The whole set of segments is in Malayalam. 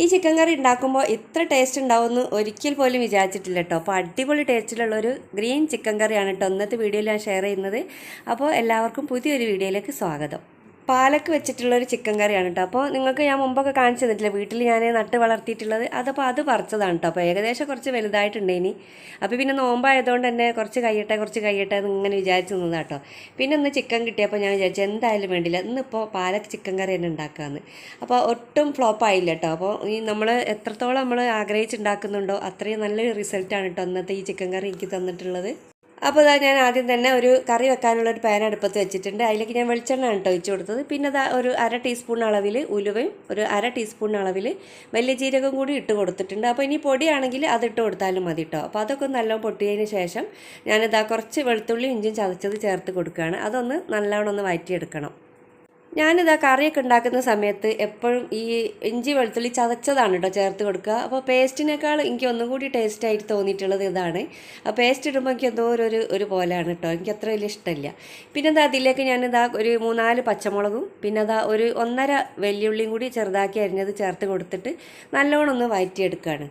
ഈ ചിക്കൻ കറി ഉണ്ടാക്കുമ്പോൾ ഇത്ര ടേസ്റ്റ് ഉണ്ടാവുമെന്ന് ഒരിക്കൽ പോലും വിചാരിച്ചിട്ടില്ല കേട്ടോ. അപ്പോൾ അടിപൊളി ടേസ്റ്റിലുള്ളൊരു ഗ്രീൻ ചിക്കൻ കറിയാണ് കേട്ടോ ഇന്നത്തെ വീഡിയോയിൽ ഞാൻ ഷെയർ ചെയ്യുന്നത്. അപ്പോൾ എല്ലാവർക്കും പുതിയൊരു വീഡിയോയിലേക്ക് സ്വാഗതം. പാലക്ക് വെച്ചിട്ടുള്ള ഒരു ചിക്കൻ കറിയാണ് കേട്ടോ അപ്പോൾ നിങ്ങൾക്ക് ഞാൻ മുമ്പൊക്കെ കാണിച്ചു തന്നിട്ടില്ല വീട്ടിൽ ഞാൻ നട്ട് വളർത്തിയിട്ടുള്ളത്? അതപ്പോൾ അത് പറിച്ചതാണ് കേട്ടോ അപ്പോൾ ഏകദേശം കുറച്ച് വലുതായിട്ടുണ്ട് ഇനി. അപ്പോൾ പിന്നെ നോമ്പായതുകൊണ്ട് തന്നെ കുറച്ച് കഴിയട്ടെ കുറച്ച് കഴിയട്ടെ എന്ന് ഇങ്ങനെ വിചാരിച്ചു നിന്നതാണ് കേട്ടോ പിന്നെ ഒന്ന് ചിക്കൻ കിട്ടിയപ്പോൾ ഞാൻ വിചാരിച്ചു എന്തായാലും വേണ്ടില്ല. ഇന്നിപ്പോൾ പാലക്ക് ചിക്കൻ കറി തന്നെ ഉണ്ടാക്കാമെന്ന് അപ്പോൾ ഒട്ടും ഫ്ലോപ്പ് ആയില്ല കേട്ടോ അപ്പോൾ ഈ നമ്മൾ എത്രത്തോളം നമ്മൾ ആഗ്രഹിച്ചുണ്ടാക്കുന്നുണ്ടോ അത്രയും നല്ലൊരു റിസൾട്ടാണ് കേട്ടോ അന്നത്തെ ഈ ചിക്കൻ കറി എനിക്ക് തന്നിട്ടുള്ളത്. അപ്പോൾ ഇതാ ഞാൻ ആദ്യം തന്നെ ഒരു കറി വെക്കാനുള്ള ഒരു പാൻ അടുപ്പത്ത് വെച്ചിട്ടുണ്ട്. അതിലേക്ക് ഞാൻ വെളിച്ചെണ്ണ കേട്ടോ ഒഴിച്ചു കൊടുത്തത്. പിന്നെ അതാ ഒരു അര ടീസ്പൂൺ അളവിൽ ഉലുവയും ഒരു അര ടീസ്പൂൺ അളവിൽ വലിയ ജീരകം കൂടി ഇട്ട് കൊടുത്തിട്ടുണ്ട്. അപ്പോൾ ഇനി പൊടിയാണെങ്കിൽ അത് ഇട്ട് കൊടുത്താലും മതി കേട്ടോ അപ്പോൾ അതൊക്കെ നല്ലോണം പൊട്ടിയതിന് ശേഷം ഞാനിതാ കുറച്ച് വെളുത്തുള്ളി ഇഞ്ചും ചതച്ചത് ചേർത്ത് കൊടുക്കുകയാണ്. അതൊന്ന് നല്ലോണം ഒന്ന് വഴറ്റിയെടുക്കണം ഞാനിതാ കറിയൊക്കെ ഉണ്ടാക്കുന്ന സമയത്ത് എപ്പോഴും ഈ ഇഞ്ചി വെളുത്തുള്ളി ചതച്ചതാണ് കേട്ടോ ചേർത്ത് കൊടുക്കുക. അപ്പോൾ പേസ്റ്റിനേക്കാൾ എനിക്ക് ഒന്നും കൂടി ടേസ്റ്റ് ആയിട്ട് തോന്നിയിട്ടുള്ളത് ഇതാണ്. ആ പേസ്റ്റ് ഇടുമ്പോൾ എനിക്ക് എന്തോ ഒരു ഒരു- പോലെയാണ് കേട്ടോ എനിക്ക് അത്ര വലിയ ഇഷ്ടമില്ല പിന്നെ എന്താ അതിലേക്ക് ഞാനിതാ ഒരു മൂന്നാൽ പച്ചമുളകും പിന്നെ അതാ ഒരു ഒന്നര വെല്ലുള്ളിയും കൂടി ചെറുതാക്കി അരിഞ്ഞത് ചേർത്ത് കൊടുത്തിട്ട് നല്ലോണം ഒന്ന് വഴറ്റിയെടുക്കുകയാണ്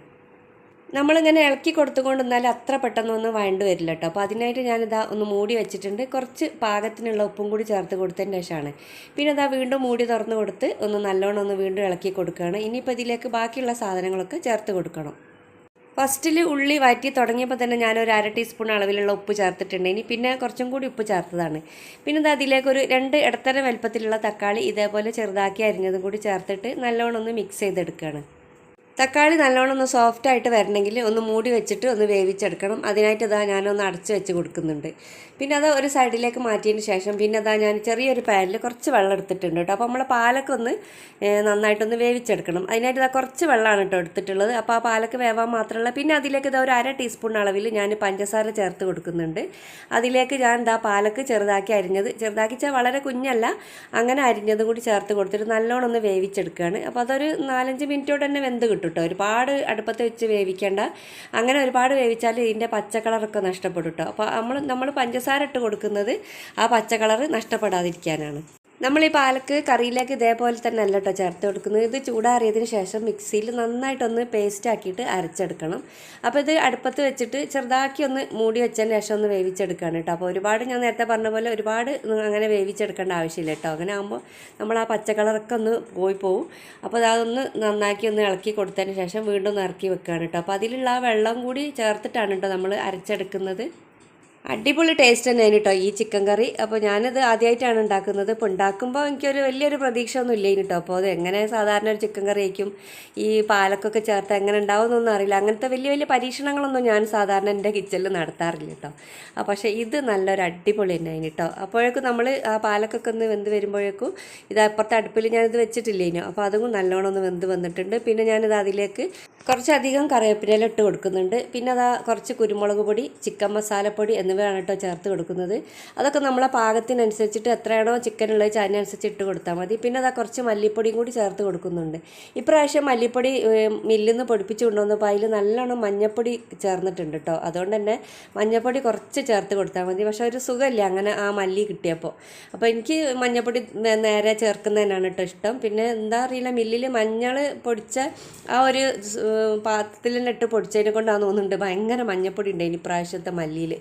നമ്മളിങ്ങനെ ഇളക്കി കൊടുത്തുകൊണ്ട് എന്നാൽ അത്ര പെട്ടെന്നൊന്നും വേണ്ടി വരില്ല കേട്ടോ അപ്പോൾ അതിനായിട്ട് ഞാനിതാ ഒന്ന് മൂടി വെച്ചിട്ടുണ്ട്. കുറച്ച് പാകത്തിനുള്ള ഉപ്പും കൂടി ചേർത്ത് കൊടുത്തതിന് ശേഷമാണ്. പിന്നെ ഇതാ വീണ്ടും മൂടി തുറന്ന് കൊടുത്ത് ഒന്ന് നല്ലോണം ഒന്ന് വീണ്ടും ഇളക്കി കൊടുക്കുകയാണ്. ഇനിയിപ്പോൾ ഇതിലേക്ക് ബാക്കിയുള്ള സാധനങ്ങളൊക്കെ ചേർത്ത് കൊടുക്കണം. ഫസ്റ്റിൽ ഉള്ളി വഴറ്റി തുടങ്ങിയപ്പോൾ തന്നെ ഞാനൊരു അര ടീസ്പൂൺ അളവിലുള്ള ഉപ്പ് ചേർത്തിട്ടുണ്ട്. ഇനി പിന്നെ കുറച്ചും കൂടി ഉപ്പ് ചേർത്തതാണ്. പിന്നെ ഇത് അതിലേക്ക് ഒരു രണ്ട് ഇടത്തരം വലുപ്പത്തിലുള്ള തക്കാളി ഇതേപോലെ ചെറുതാക്കി അരിഞ്ഞതും കൂടി ചേർത്തിട്ട് നല്ലോണം ഒന്ന് മിക്സ് ചെയ്തെടുക്കുകയാണ്. തക്കാളി നല്ലോണം ഒന്ന് സോഫ്റ്റ് ആയിട്ട് വരണമെങ്കിൽ ഒന്ന് മൂടി വെച്ചിട്ട് ഒന്ന് വേവിച്ചെടുക്കണം. അതിനായിട്ട് ഇതാ ഞാനൊന്ന് അടച്ച് വെച്ച് കൊടുക്കുന്നുണ്ട്. പിന്നെ അത് ഒരു സൈഡിലേക്ക് മാറ്റിയതിന് ശേഷം പിന്നെ അതാ ഞാൻ ചെറിയൊരു പാനിൽ കുറച്ച് വെള്ളം എടുത്തിട്ടുണ്ട് കേട്ടോ. അപ്പോൾ നമ്മൾ പാലൊക്കെ ഒന്ന് നന്നായിട്ടൊന്ന് വേവിച്ചെടുക്കണം. അതിനായിട്ട് ഇതാ കുറച്ച് വെള്ളമാണ് കേട്ടോ എടുത്തിട്ടുള്ളത്. അപ്പോൾ ആ പാലക്ക് വേവാൻ മാത്രമല്ല. പിന്നെ അതിലേക്ക് ഇതാ ഒരു അര ടീസ്പൂൺ അളവിൽ ഞാൻ പഞ്ചസാര ചേർത്ത് കൊടുക്കുന്നുണ്ട്. അതിലേക്ക് ഞാൻ ഇതാ പാലക്ക് ചെറുതാക്കി അരിഞ്ഞത്. ചെറുതാക്കി വെച്ചാൽ വളരെ കുഞ്ഞല്ല. അങ്ങനെ അരിഞ്ഞതും കൂടി ചേർത്ത് കൊടുത്തിട്ട് നല്ലോണം ഒന്ന് വേവിച്ചെടുക്കുകയാണ് അപ്പോൾ അതൊരു നാലഞ്ച് മിനിറ്റോടെ തന്നെ വെന്ത് കിട്ടും കേട്ടോ. ഒരുപാട് അടുപ്പത്ത് വെച്ച് വേവിക്കേണ്ട. അങ്ങനെ ഒരുപാട് വേവിച്ചാൽ ഇതിന്റെ പച്ചക്കളറൊക്കെ നഷ്ടപ്പെടും കേട്ടോ. അപ്പോൾ നമ്മൾ നമ്മൾ പഞ്ചസാര ഇട്ട് കൊടുക്കുന്നത് ആ പച്ച കളറ് നഷ്ടപ്പെടാതിരിക്കാനാണ്. നമ്മൾ ഈ പാലക്ക് കറിയിലേക്ക് ഇതേപോലെ തന്നെ അല്ല കേട്ടോ ചേർത്ത് കൊടുക്കുന്നത്. ഇത് ചൂടാറിയതിന് ശേഷം മിക്സിയിൽ നന്നായിട്ടൊന്ന് പേസ്റ്റ് ആക്കിയിട്ട് അരച്ചെടുക്കണം. അപ്പോൾ ഇത് അടുപ്പത്ത് വെച്ചിട്ട് ചെറുതാക്കി ഒന്ന് മൂടി വെച്ചതിന് ശേഷം ഒന്ന് വേവിച്ചെടുക്കുകയാണ് കേട്ടോ. അപ്പോൾ ഒരുപാട് ഞാൻ നേരത്തെ പറഞ്ഞ പോലെ ഒരുപാട് അങ്ങനെ വേവിച്ചെടുക്കേണ്ട ആവശ്യമില്ല കേട്ടോ. അങ്ങനെ ആകുമ്പോൾ നമ്മൾ ആ പച്ചക്കളറൊക്കെ ഒന്ന് പോയി പോവും. അപ്പോൾ അതൊന്ന് നന്നാക്കി ഒന്ന് ഇളക്കി കൊടുത്തതിന് ശേഷം വീണ്ടും ഒന്ന് ഇറക്കി വെക്കുകയാണ് കേട്ടോ. അപ്പോൾ അതിലുള്ള ആ വെള്ളം കൂടി ചേർത്തിട്ടാണ് കേട്ടോ നമ്മൾ അരച്ചെടുക്കുന്നത്. അടിപൊളി ടേസ്റ്റ് തന്നെയാണ് കേട്ടോ ഈ ചിക്കൻ കറി അപ്പോൾ ഞാനത് ആദ്യമായിട്ടാണ് ഉണ്ടാക്കുന്നത്. ഇപ്പോൾ ഉണ്ടാക്കുമ്പോൾ എനിക്കൊരു വലിയൊരു പ്രതീക്ഷ ഒന്നും ഇല്ല കേട്ടോ. അപ്പോൾ അത് എങ്ങനെ സാധാരണ ഒരു ചിക്കൻ കറി ആയിരിക്കും? ഈ പാലക്കൊക്കെ ചേർത്ത് എങ്ങനെ ഉണ്ടാവുമെന്നൊന്നും അറിയില്ല. അങ്ങനത്തെ വലിയ വലിയ പരീക്ഷണങ്ങളൊന്നും ഞാൻ സാധാരണ എന്റെ കിച്ചണിൽ നടത്താറില്ല കേട്ടോ. പക്ഷേ ഇത് നല്ലൊരു അടിപൊളി തന്നെയാണ് കേട്ടോ. അപ്പോഴേക്കും നമ്മൾ ആ പാലക്കൊക്കെ ഒന്ന് വെന്ത് വരുമ്പോഴേക്കും ഇത് അപ്പുറത്തെ അടുപ്പിൽ ഞാനിത് വെച്ചിട്ടില്ല ഇനിയോ അപ്പോൾ അതും നല്ലോണം ഒന്ന് വെന്ത് വന്നിട്ടുണ്ട്. പിന്നെ ഞാനിത് അതിലേക്ക് കുറച്ചധികം കറിവേപ്പില ഇട്ട് കൊടുക്കുന്നുണ്ട്. പിന്നെ അതാ കുറച്ച് കുരുമുളക് പൊടി ചിക്കൻ മസാലപ്പൊടി എന്നിവയാണ് കേട്ടോ ചേർത്ത് കൊടുക്കുന്നത്. അതൊക്കെ നമ്മളെ പാകത്തിനനുസരിച്ചിട്ട് എത്രയാണോ ചിക്കൻ ഉള്ളത് അതിനനുസരിച്ച് ഇട്ട് കൊടുത്താൽ മതി. പിന്നെ അതാ കുറച്ച് മല്ലിപ്പൊടിയും കൂടി ചേർത്ത് കൊടുക്കുന്നുണ്ട്. ഇപ്രാവശ്യം മല്ലിപ്പൊടി മില്ലിൽ നിന്ന് പൊടിപ്പിച്ച് കൊണ്ടുവന്നപ്പോൾ അതിൽ നല്ലോണം മഞ്ഞപ്പൊടി ചേർന്നിട്ടുണ്ട് കേട്ടോ. അതുകൊണ്ട് തന്നെ മഞ്ഞപ്പൊടി കുറച്ച് ചേർത്ത് കൊടുത്താൽ മതി. പക്ഷേ ഒരു സുഖമില്ല അങ്ങനെ ആ മല്ലി കിട്ടിയപ്പോൾ അപ്പോൾ എനിക്ക് മഞ്ഞപ്പൊടി നേരെ ചേർക്കുന്നതിനാണ് കേട്ടോ ഇഷ്ടം. പിന്നെ എന്താ അറിയില്ല മില്ലിൽ മഞ്ഞൾ പൊടിച്ച ആ ഒരു പാത്രത്തിൽ തന്നെ ഇട്ട് പൊടിച്ചതിനെ കൊണ്ടാന്ന് തോന്നുന്നുണ്ട്. ഭയങ്കര മഞ്ഞപ്പൊടി ഉണ്ട് ഇനി പ്രാവശ്യത്തെ മല്ലിയിൽ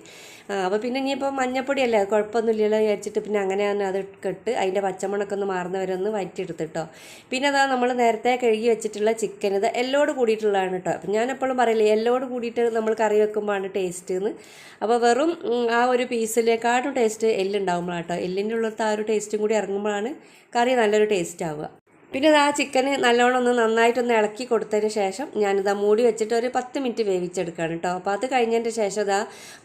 അപ്പോൾ പിന്നെ ഇനിയിപ്പോൾ മഞ്ഞപ്പൊടിയല്ലേ? കുഴപ്പമൊന്നുമില്ലല്ലോ വിചാരിച്ചിട്ട് പിന്നെ അങ്ങനെ തന്നെ അത് കെട്ട് അതിന്റെ പച്ചമണൊക്കെ ഒന്ന് മാറുന്നവരെ ഒന്ന് വയറ്റിയെടുത്തിട്ടോ. പിന്നെ അതാ നമ്മൾ നേരത്തെ കഴുകി വെച്ചിട്ടുള്ള ചിക്കൻ ഇത് എല്ലോട് കൂടിയിട്ടുള്ളതാണ് കേട്ടോ. അപ്പം ഞാൻ എപ്പോഴും പറയില്ലേ എല്ലോട് കൂടിയിട്ട് നമ്മൾ കറി വെക്കുമ്പോഴാണ് ടേസ്റ്റ് എന്ന്. അപ്പോൾ വെറും ആ ഒരു പീസിലേക്കാട്ടും ടേസ്റ്റ് എല്ലുണ്ടാകുമ്പോഴാണ് കേട്ടോ. എല്ലിന്റെ ഉള്ളത്തെ ആ ഒരു ടേസ്റ്റും കൂടി ഇറങ്ങുമ്പോഴാണ് കറി നല്ലൊരു ടേസ്റ്റ് ആവുക. പിന്നെ ഇത് ആ ചിക്കന് നല്ലോണം ഒന്ന് നന്നായിട്ടൊന്ന് ഇളക്കി കൊടുത്തതിന് ശേഷം ഞാനിതാ മൂടി വെച്ചിട്ട് ഒരു പത്ത് മിനിറ്റ് വേവിച്ചെടുക്കുകയാണ് കേട്ടോ അപ്പോൾ അത് കഴിഞ്ഞതിന്റെ ശേഷം ഇതാ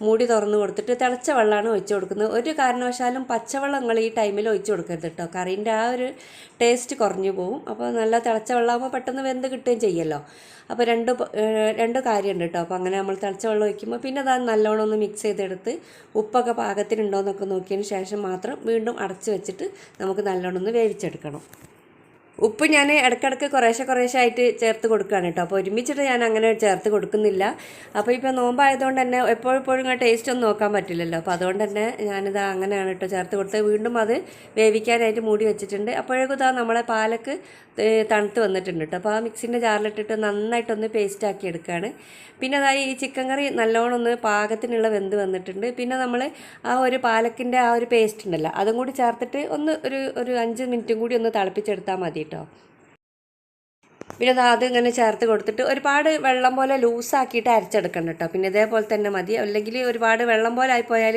മൂടി തുറന്ന് കൊടുത്തിട്ട് തിളച്ച വെള്ളമാണ് ഒഴിച്ചു കൊടുക്കുന്നത്. ഒരു കാരണവശാലും പച്ചവെള്ളം നിങ്ങൾ ഈ ടൈമിൽ ഒഴിച്ചു കൊടുക്കരുത് കേട്ടോ കറീന്റെ ആ ഒരു ടേസ്റ്റ് കുറഞ്ഞു പോകും അപ്പോൾ നല്ല തിളച്ച വെള്ളമാകുമ്പോൾ പെട്ടെന്ന് വെന്ത് കിട്ടുകയും ചെയ്യല്ലോ. അപ്പോൾ രണ്ട് രണ്ട് കാര്യമുണ്ട് കേട്ടോ അപ്പോൾ അങ്ങനെ നമ്മൾ തിളച്ച വെള്ളം ഒഴിക്കുമ്പോൾ പിന്നെ അത് നല്ലോണം ഒന്ന് മിക്സ് ചെയ്തെടുത്ത് ഉപ്പൊക്കെ പാകത്തിനുണ്ടോ എന്നൊക്കെ നോക്കിയതിന് ശേഷം മാത്രം വീണ്ടും അടച്ച് വെച്ചിട്ട് നമുക്ക് നല്ലോണം ഒന്ന് വേവിച്ചെടുക്കണം. ഉപ്പ് ഞാൻ ഇടയ്ക്കിടയ്ക്ക് കുറേശ്ശെ കുറേശ്ശെ ആയിട്ട് ചേർത്ത് കൊടുക്കുകയാണ് കേട്ടോ. അപ്പോൾ ഒരുമിച്ചിട്ട് ഞാൻ അങ്ങനെ ചേർത്ത് കൊടുക്കുന്നില്ല. അപ്പോൾ ഇപ്പോൾ നോമ്പായതുകൊണ്ട് തന്നെ എപ്പോഴെപ്പോഴും ഇങ്ങനെ ടേസ്റ്റ് ഒന്നും നോക്കാൻ പറ്റില്ലല്ലോ. അപ്പോൾ അതുകൊണ്ട് തന്നെ ഞാനിത് അങ്ങനെയാണ് കേട്ടോ ചേർത്ത് കൊടുത്തത്. വീണ്ടും അത് വേവിക്കാനായിട്ട് മൂടി വെച്ചിട്ടുണ്ട്. അപ്പോഴേക്കും ഇതാ നമ്മളെ പാലക്ക് തണുത്ത് വന്നിട്ടുണ്ട് കേട്ടോ. അപ്പോൾ ആ മിക്സിന്റെ ജാറിലിട്ടിട്ട് നന്നായിട്ടൊന്ന് പേസ്റ്റ് ആക്കി എടുക്കുകയാണ്. പിന്നെ അതായത് ഈ ചിക്കൻ കറി നല്ലോണം ഒന്ന് പാകത്തിനുള്ള വെന്ത് വന്നിട്ടുണ്ട്. പിന്നെ നമ്മൾ ആ ഒരു പാലക്കിന്റെ ആ ഒരു പേസ്റ്റ് ഉണ്ടല്ലോ അതും കൂടി ചേർത്തിട്ട് ഒന്ന് ഒരു ഒരു അഞ്ച് മിനിറ്റും കൂടി ഒന്ന് തിളപ്പിച്ചെടുത്താൽ മതി കേട്ടോ പിന്നെ അത് ഇങ്ങനെ ചേർത്ത് കൊടുത്തിട്ട് ഒരുപാട് വെള്ളം പോലെ ലൂസാക്കിയിട്ട് അരച്ചെടുക്കണം കേട്ടോ. പിന്നെ ഇതേപോലെ തന്നെ മതി. അല്ലെങ്കിൽ ഒരുപാട് വെള്ളം പോലെ ആയിപ്പോയാൽ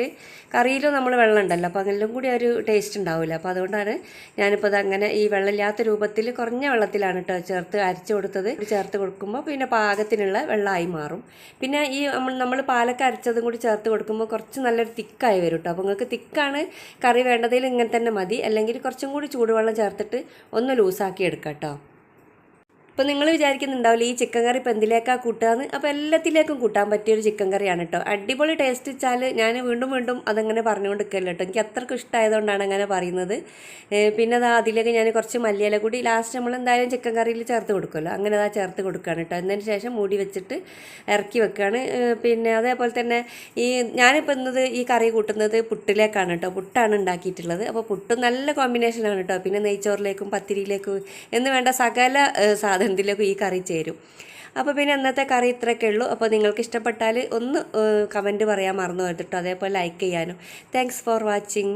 കറിയിലും നമ്മൾ വെള്ളം ഉണ്ടല്ലോ. അപ്പോൾ അതിലും കൂടി ഒരു ടേസ്റ്റ് ഉണ്ടാവില്ല അപ്പോൾ അതുകൊണ്ടാണ് ഞാനിപ്പോൾ അങ്ങനെ ഈ വെള്ളമില്ലാത്ത രൂപത്തിൽ കുറഞ്ഞ വെള്ളത്തിലാണ് കേട്ടോ ചേർത്ത് അരച്ച് കൊടുത്തത്. ചേർത്ത് കൊടുക്കുമ്പോൾ പിന്നെ പാകത്തിനുള്ള വെള്ളമായി മാറും. പിന്നെ ഈ നമ്മൾ നമ്മൾ പാലൊക്കെ അരച്ചതും കൂടി ചേർത്ത് കൊടുക്കുമ്പോൾ കുറച്ച് നല്ലൊരു തിക്കായി വരും കേട്ടോ. അപ്പോൾ നിങ്ങൾക്ക് തിക്കാണ് കറി വേണ്ടതിൽ ഇങ്ങനെ തന്നെ മതി. അല്ലെങ്കിൽ കുറച്ചും കൂടി ചൂടുവെള്ളം ചേർത്തിട്ട് ഒന്ന് ലൂസാക്കി എടുക്കാം കേട്ടോ. അപ്പോൾ നിങ്ങൾ വിചാരിക്കുന്നുണ്ടാവില്ല ഈ ചിക്കൻ കറി ഇപ്പം എന്തിലേക്കാണ് കൂട്ടുകയെന്ന് അപ്പോൾ എല്ലാത്തിലേക്കും കൂട്ടാൻ പറ്റിയ ഒരു ചിക്കൻ കറിയാണ് കേട്ടോ അടിപൊളി ടേസ്റ്റ് വെച്ചാൽ ഞാൻ വീണ്ടും വീണ്ടും അതങ്ങനെ പറഞ്ഞുകൊണ്ട് നിൽക്കല്ലോ കേട്ടോ എനിക്ക് അത്രയ്ക്ക് ഇഷ്ടമായതുകൊണ്ടാണ് അങ്ങനെ പറയുന്നത്. പിന്നെ അത് അതിലേക്ക് ഞാൻ കുറച്ച് മല്ലിയില കൂടി ലാസ്റ്റ് നമ്മൾ എന്തായാലും ചിക്കൻ കറിയിൽ ചേർത്ത് കൊടുക്കുമല്ലോ അങ്ങനെ അതാ ചേർത്ത് കൊടുക്കുകയാണ് കേട്ടോ എന്നതിന് ശേഷം മൂടി വെച്ചിട്ട് ഇറക്കി വെക്കുകയാണ് പിന്നെ അതേപോലെ തന്നെ ഈ ഞാനിപ്പോൾ ഇന്നത് ഈ കറി കൂട്ടുന്നത് പുട്ടിലേക്കാണ് കേട്ടോ പുട്ടാണ് ഉണ്ടാക്കിയിട്ടുള്ളത്. അപ്പോൾ പുട്ട് നല്ല കോമ്പിനേഷനാണ് കേട്ടോ പിന്നെ നെയ്ച്ചോറിലേക്കും പത്തിരിയിലേക്കും എന്ന് വേണ്ട സകല ഏ, സാധനത്തിലേക്കും ഈ കറി ചേരും. അപ്പോൾ പിന്നെ അന്നത്തെ കറി ഇത്രയൊക്കെ ഉള്ളൂ. അപ്പോൾ നിങ്ങൾക്ക് ഇഷ്ടപ്പെട്ടാൽ ഒന്ന് കമന്റ് പറയാൻ മറന്നു കേട്ടോ അതേപോലെ ലൈക്ക് ചെയ്യാനും. Thanks for watching